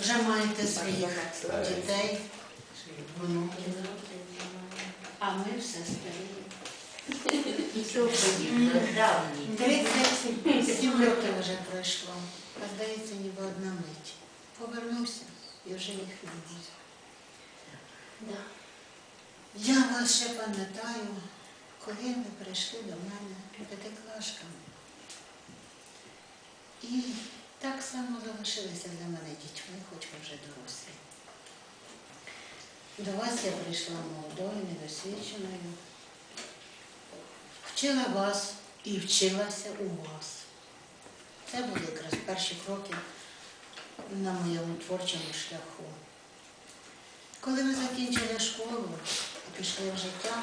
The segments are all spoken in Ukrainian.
Вже маєте своїх дітей, внуків. А ми все старі. 37 років вже пройшло. А здається, ніби одна мить. Повернувся і вже їх немає. Да. Я вас ще пам'ятаю, коли ви прийшли до мене п'ятиклашками. І само залишилися для мене дітьми, хоч ви вже дорослі. До вас я прийшла молодою, недосвідченою. Вчила вас і вчилася у вас. Це були якраз перші кроки на моєму творчому шляху. Коли ви закінчили школу і пішли в життя,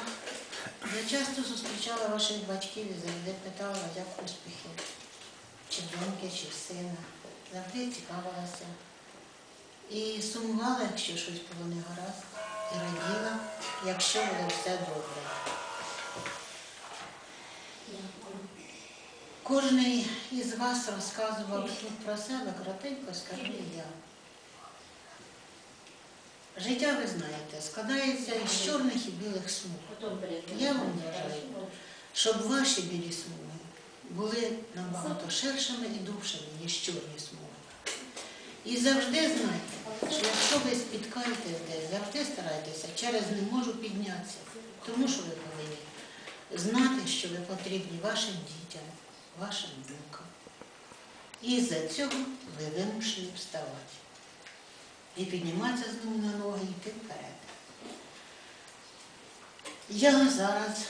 я часто зустрічала ваших батьків і завжди питала, як успіхи, чи доньки, чи сина. Завжди цікавилася. І сумувала, якщо щось було не гаразд, і раділа, якщо було все добре. Кожний із вас розказував тут про себе, коротенько скажу я. Життя, ви знаєте, складається із чорних і білих смуг. Я вам бажаю, щоб ваші білі смуги були набагато ширшими і довшими, ніж чорні смуги. І завжди знайте, що якщо ви спіткаєтесь десь, завжди старайтеся через не можу піднятися, тому що ви повинні знати, що ви потрібні вашим дітям, вашим внукам. І за цього ви вимушені вставати. І підніматися знову на ноги, йти вперед. Я зараз